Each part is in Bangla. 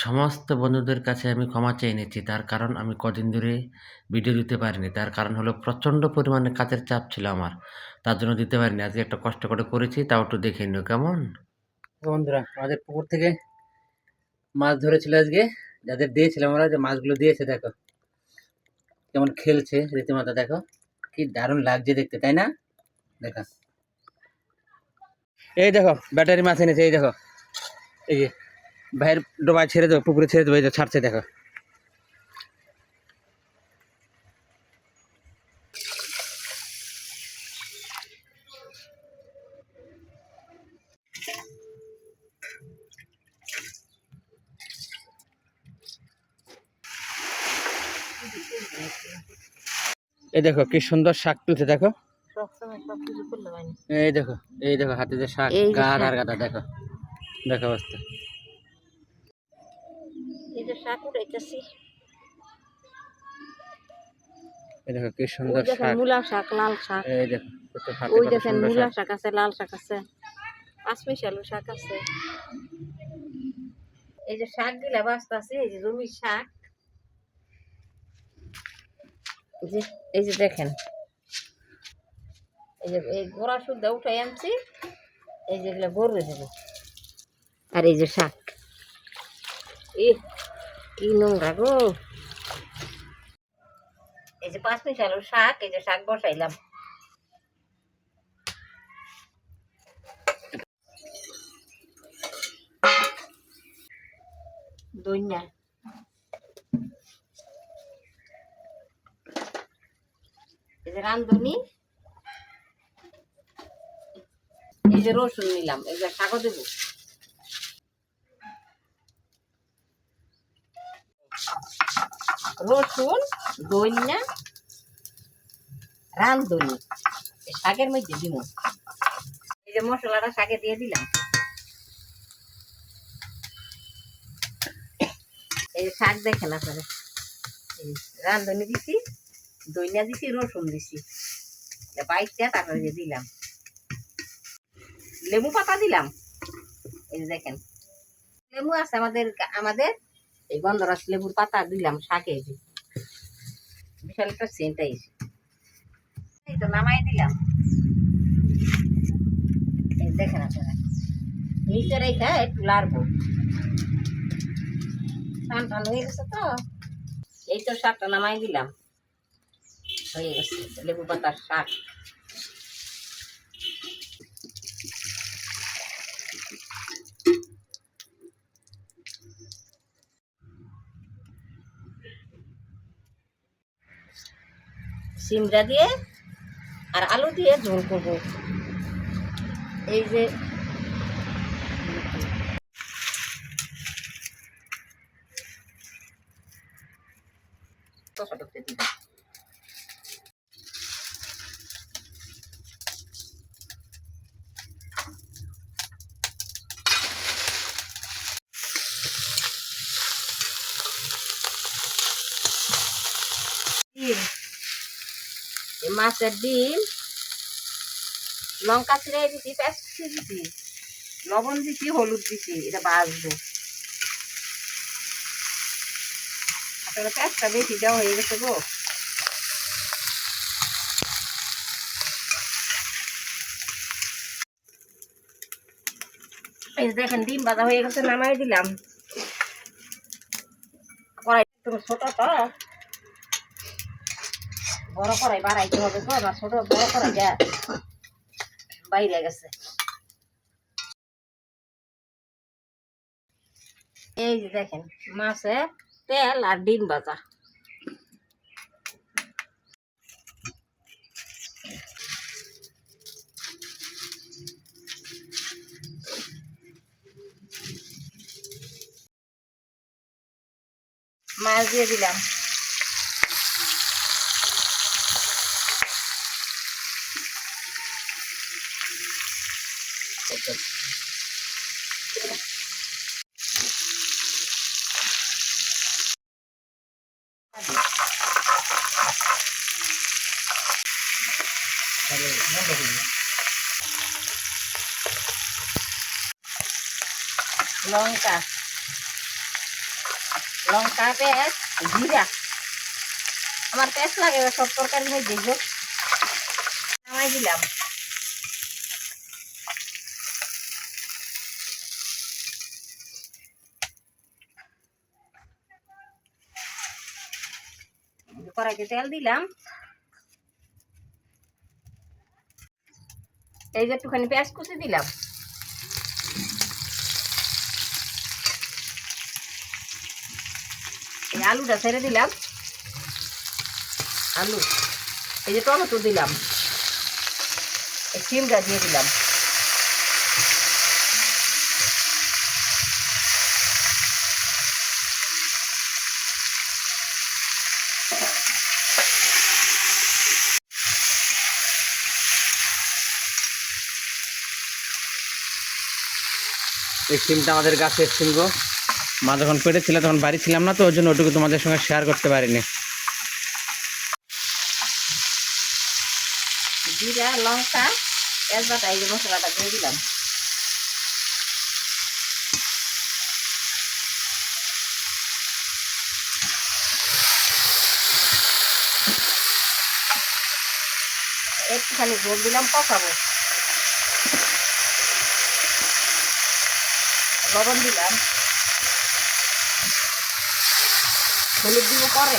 সমস্ত বন্ধুদের কাছে আমি ক্ষমা চেয়ে নিচ্ছি। তার কারণ আমি কদিন ধরে ভিডিও দিতে পারিনি। তার কারণ হলো প্রচণ্ড পরিমাণে কাজের চাপ ছিল আমার। তার জন্য দিতে পারিনি। আজকে একটা কষ্ট করে করেছি, তাও একটু দেখে নিও, কেমন? বন্ধুরা, আমাদের পুকুর থেকে মাছ ধরেছিল আজকে। যাদের দিয়েছিলাম আমরা যে মাছগুলো দিয়েছে, দেখো। কেমন খেলছে রীতিমতো, দেখো। কি দারুণ লাগছে দেখতে, তাই না? দেখো। এই দেখো, ব্যাটারি মাছ এনেছে, এই দেখো। এই যে ভাইয়ের ডোবায় ছেড়ে দেবো পুকুরে ছেড়ে দেবো এই যে ছাড়ছে দেখো। এই দেখো কি সুন্দর শাক তুলছে দেখো। এই দেখো এই দেখো হাতে যে শাক গাদ আর গাদা দেখো। দেখো অবস্থা। শাক উঠাইতেছি। এই দেখো কি সুন্দর শাক। মূলা শাক লাল শাক। এই দেখো ওই দেখেন মূলা শাক। শাক আছে লাল শাক আছে। পাঁচমিশালু শাক আছে। এই যে শাকগুলা বাস্তা আছে এই যে জমির শাক। যে এই যে দেখেন। এই যে এই গোড়া সুদ্ধা উঠাই আনছি এই যেগুলো গরু দেবো আর এই যে শাক। ই কি নোংরা গো? এই যে পাঁচ মিশালু শাক, এই যে শাক বসাইলাম। এই যে রান্ধনি এই যে রসুন নিলাম, এই যে শাকও দেবো। রসুন দইনা রান্ধনি শাকের মধ্যে দিব এই যে মশলাটা শাকে দিয়ে দিলাম। এই শাক দেখেন আপনারা। রান্ধনি দিছি দইনা দিছি, রসুন দিছি। বাইকটা তারপরে যে দিলাম। লেবু পাতা দিলাম। এই দেখেন। লেবু আছে আমাদের আমাদের এই গন্ধরাস লেবুর পাতা দিলাম, শাকে যে। বিশাল একটা সেন্ট আইছে। এই তো নামাই দিলাম। দেখেন আপনারা। নিচে রেখা একটু লাড়বো। টান টান হয়ে গেছে তো। এই তো শাকটা নামাই দিলাম। হয়ে গেছে। লেবু পাতার শাক। সিমটা দিয়ে আর আলু দিয়ে ঝোল করব। এই যে কষা মাছের ডিম, লঙ্কা ছিঁড়ে দিছি, পেঁয়াজ দিছি, লবণ দিছি, হলুদ দিছি, এটা বাজবো আসলে পেঁয়াজটা বেশি দেওয়া হয়ে গেছে গো। দেখেন, ডিম বাজা হয়ে গেছে, নামাই দিলাম। কড়াই তুমি ছোট তো। বড় কড়াই বাড়াইতে হবে তো আবার ছোট বড় কড়াই যা। বাইরে গেছে। এই যে দেখেন, মাছে তেল আর ডিম ভাজা। মাছ দিয়ে দিলাম। লঙ্কা লঙ্কা পেঁয়াজ জিরা আমার পেঁয়াজ লাগে এবার সব তরকারি হয়ে দেখব নামাই দিলাম কড়াইতে তেল দিলাম। এই যে একটুখানি পেঁয়াজ কুচি দিলাম। এই আলুটা ছেড়ে দিলাম। আলু, এই যে টমেটো দিলাম। এই সিমটা দিয়ে দিলাম। এই সিমটা আমাদের গাছের সিম মা যখন পেটেছিল তখন বাড়ি ছিলাম না তো, ওই জন্য ওটুকু তোমাদের সঙ্গে শেয়ার করতে পারিনি। দিলাম। একটুখানি জল দিলাম, পকাবো। লবণ দিলাম। হলুদ দিব পরে?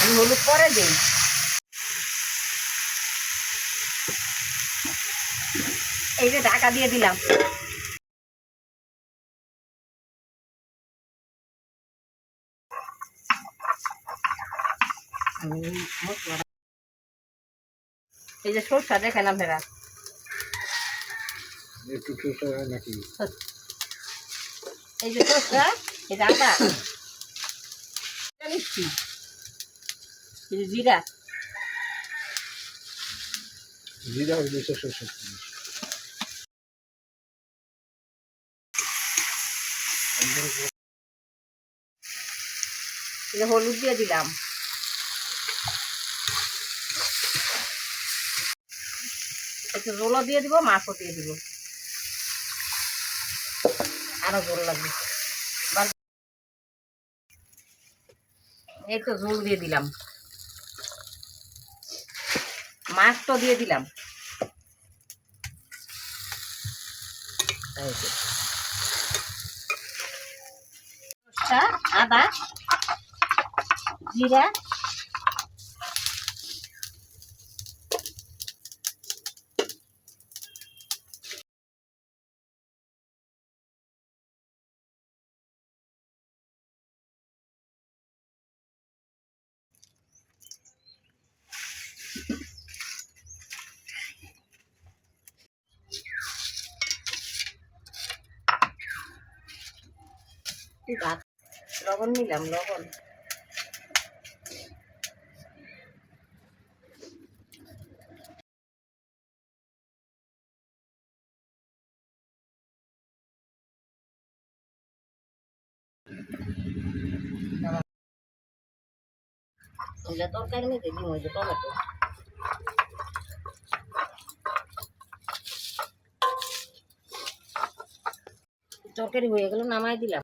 আমি হলুদ পরে দিই। এই যে ঢাকা দিয়ে দিলাম। এই যে সরষা দেখেন আপনারা। এই যে সরষা এই যে আদা এটা নিচ্ছি এই যে জিরা। এই যে হলুদ দিয়ে দিলাম। একটু জোলও দিয়ে দিব মাছও দিয়ে দিব। আরও জোল লাগবে। এই তো ঝোল দিয়ে দিলাম। মাছ তো দিয়ে দিলাম। আদা জিরা ভাত, লবণ নিলাম, লবণ। ওইটা তরকারি নিতে দিন ওই যে টমেটো। তরকারি হয়ে গেল, নামাই দিলাম।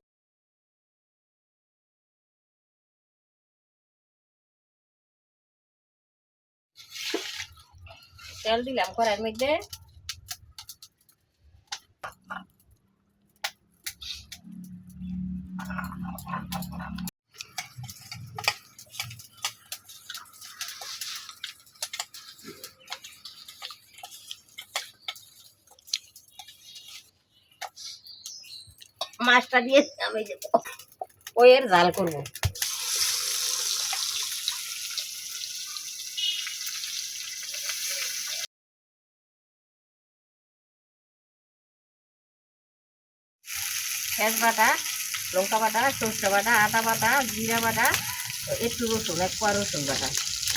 তেল দিলাম কড়াইয়ের মধ্যে। মাছটা দিয়ে আমি এর জাল করব। পেঁয়াজ বাটা, লঙ্কা বাটা, সরষে বাটা, আদা বাটা, জিরা বাটা একটু রসুন, এক কোয়া রসুন বাটা।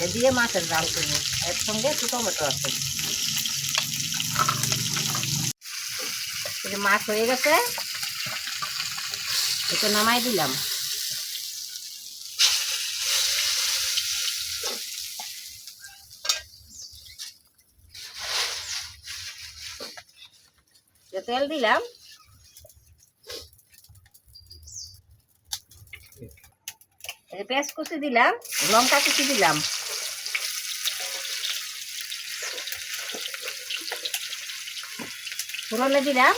এ দিয়ে মাছের জাল করব। এর সঙ্গে একটু টমেটো আছে। এই যে মাছ হয়ে গেছে। এটা নামাই দিলাম। যে তেল দিলাম এই যে পেঁয়াজ কুচি দিলাম লঙ্কা কুচি দিলাম। ফোড়নে দিলাম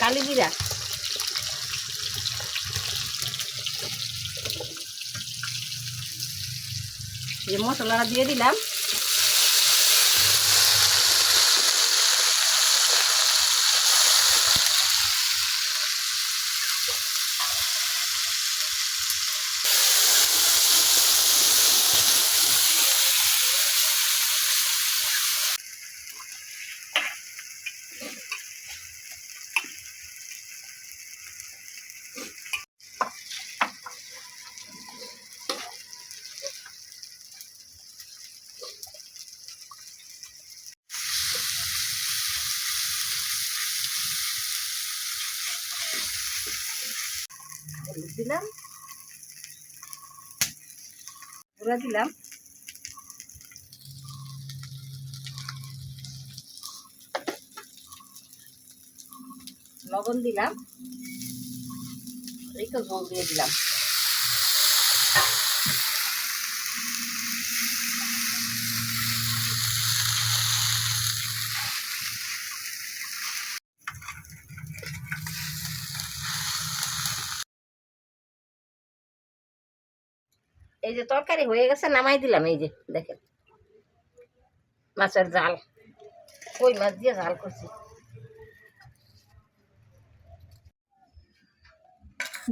কালি জিরা। এই মশলাটা দিয়ে দিলাম। দিলাম। গুঁড়া দিলাম। লবণ দিলাম। একটু জল দিয়ে দিলাম। এই যে তরকারি হয়ে গেছে, নামাই দিলাম, এই যে দেখেন। মাছের জাল কই মাছ দিয়ে জাল করছি।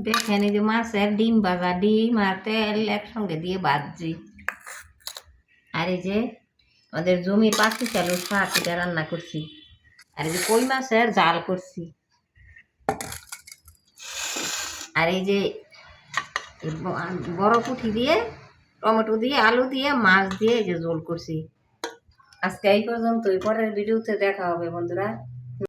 দেখেন, এই যে মাছের ডিম ভাজা, ডিম আর তেল একসঙ্গে দিয়ে ভাজছি। আর এই যে আমাদের জমির পাখি চালুর শাক রান্না করছি। আর এই যে কই মাছের জাল করছি। আর এই যে বড় পুঁটি দিয়ে, টমেটো দিয়ে, আলু দিয়ে, মাছ দিয়ে যে জোল করছি। আজকে এই পর্যন্তই, পরের ভিডিওতে দেখা হবে বন্ধুরা।